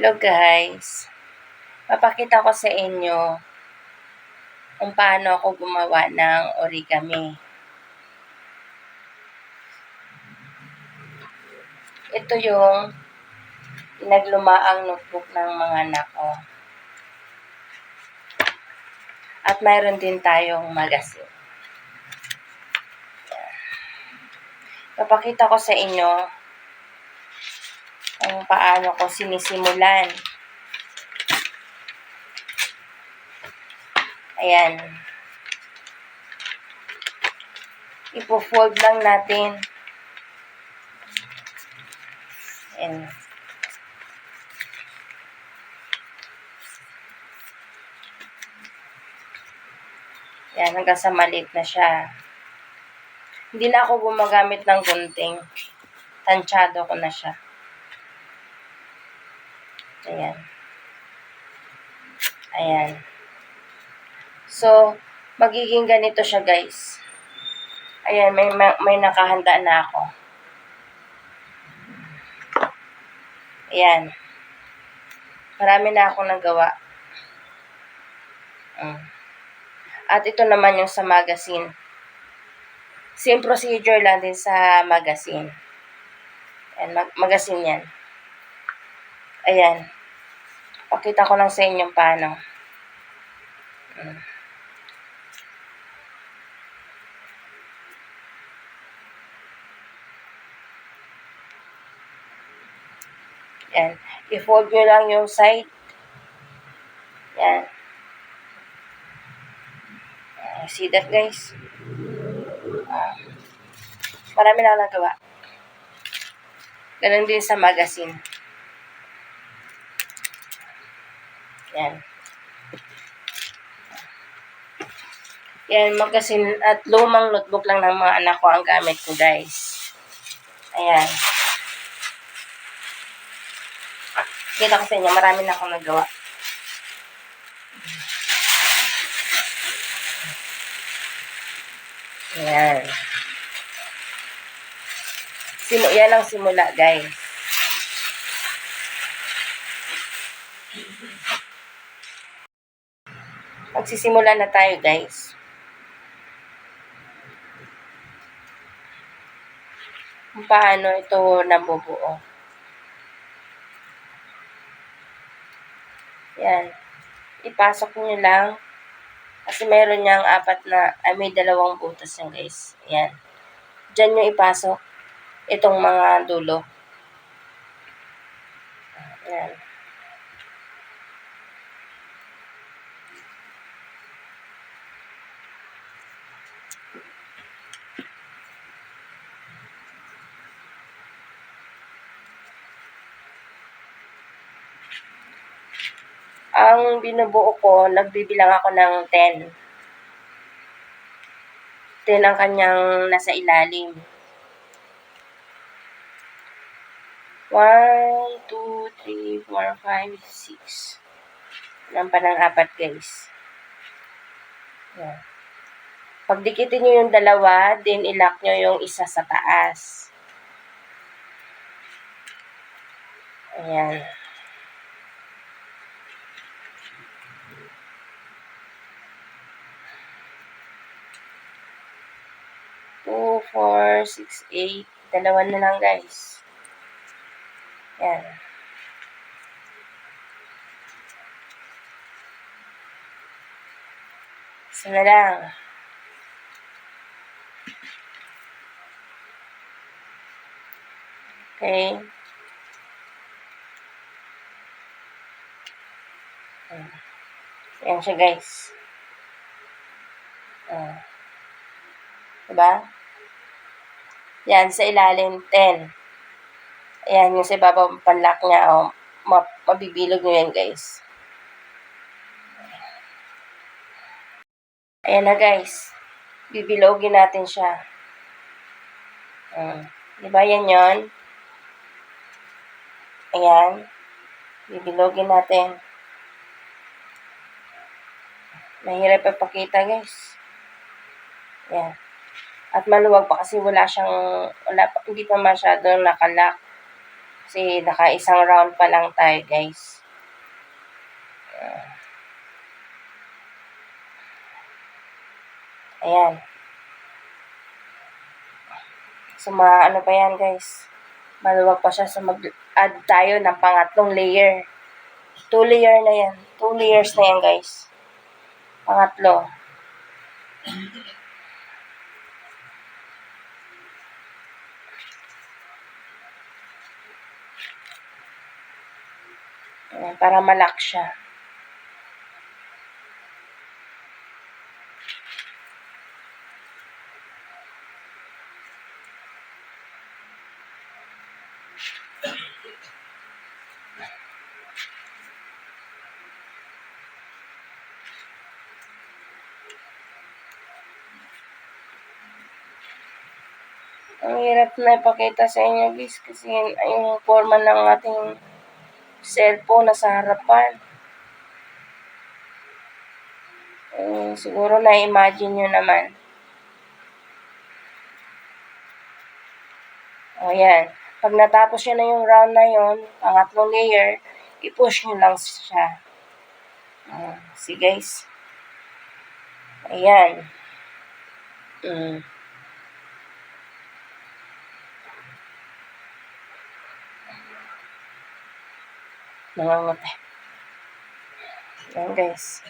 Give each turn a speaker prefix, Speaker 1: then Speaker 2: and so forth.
Speaker 1: Hello guys. Papakita ko sa inyo kung paano ako gumawa ng origami. Ito yung pinaglumaang notebook ng mga anak ko. At mayroon din tayong magazine. Papakita ko sa inyo paano ko sinisimulan. Ayan. Ipo-fold lang natin. Ayan. Ayan, hanggang sa maliit na siya. Hindi na ako gumagamit ng gunting. Tansyado ko na siya. Ayan. Ayan. So, magiging ganito siya, guys. Ayan, may, may nakahanda na ako. Ayan. Marami na akong nagawa. Mm. At ito naman yung sa magazine. Same procedure lang din sa magazine. Ayan, mag- magazine yan. Ayan. Pakita ko lang sa inyo paano. Mm. Yan. I-fold nyo lang yung side. Yan. Uh, see that guys? Uh, marami na nagawa. Ganon din sa magazine. Yan. Yan, magazine at lumang notebook lang ng mga anak ko ang gamit ko guys. Ayan. Kita ko sa inyo, marami na akong nagawa. Ayan. Simu yan ang simula, guys. Magsisimula na tayo, guys. Kung paano ito nabubuo. Yan. Ipasok nyo lang. Kasi meron niyang apat na, ay may dalawang butas yan guys. Yan. Diyan nyo ipasok itong mga dulo. ang binubuo ko, nagbibilang ako ng 10. 10 ang kanyang nasa ilalim. 1, 2, 3, 4, 5, 6. Alam ng apat, guys. Yan. Pag dikitin nyo yung dalawa, then ilock nyo yung isa sa taas. Ayan. Ayan. 6, 8. Dalawa na lang guys. Yan. Isa na lang. Okay. Yan siya guys. Ah. Diba? Diba? Yan, sa ilalim, 10. Ayan, yung sa ibabaw panlock niya, oh, mabibilog nyo yan, guys. Ayan na, guys. Bibilogin natin siya. Um, diba yan yon? Ayan. Bibilogin natin. Mahirap ipakita, guys. Ayan. At maluwag pa kasi wala siyang, wala hindi pa masyadong nakalak. Kasi naka-isang round pa lang tayo, guys. Ayan. So, mga ano pa yan, guys. Maluwag pa siya. So, mag-add tayo ng pangatlong layer. Two layer na yan. Two layers na yan, guys. Pangatlo. Ayan, para malak siya. Ang hirap na ipakita sa inyo guys kasi yung forma ng ating cellphone nasa harapan. Eh, siguro na-imagine nyo naman. O yan. Pag natapos nyo na yung round na yon, pangatlong layer, i-push nyo lang siya. Uh, see guys. Ayan. Mm. Nangangatay. Yan guys.